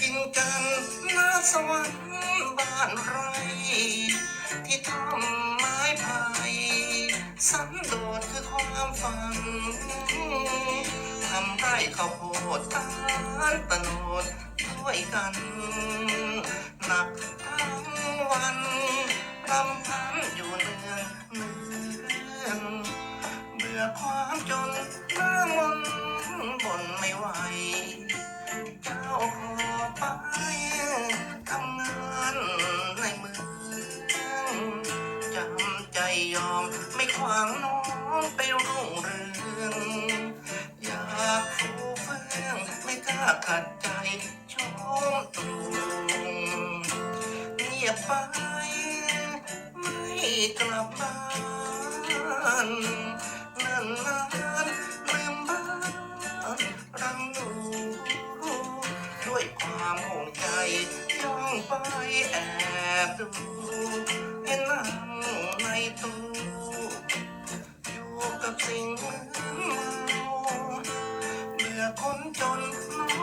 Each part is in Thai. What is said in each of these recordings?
กินกันนาสวรรค์บ้านไร ที่ทำไม้ไผ่สันโดษคือความฝันทำไร่ข้าวโพดตาลตะโนดด้วยกันหนักทั้งวันรำพันอยู่เนืองเนืองเบื่อความจนหน้ามนบ่นไม่ไหวเจ้าข มไม่ขวางน้องไปรุ่งเรืองอยากฟูเฟื่องไม่กล้าขัดใจชมตรุงเงียบไป ไม่กลับบ้านนานนานลืมบ้านรังหนูด้วยความห่วงใจย่องไปแอบดู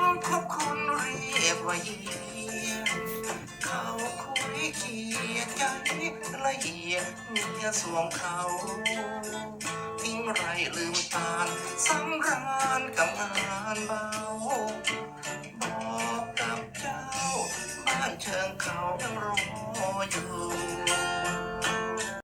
น้องคบคนเรียกว่าเฮียเขาคุยเคียดใจละเอียดเมียสวงเขาทิ้งไรลืมตาลสำราญกับงานเบาบอกกับเจ้าบ้านเชิงเขา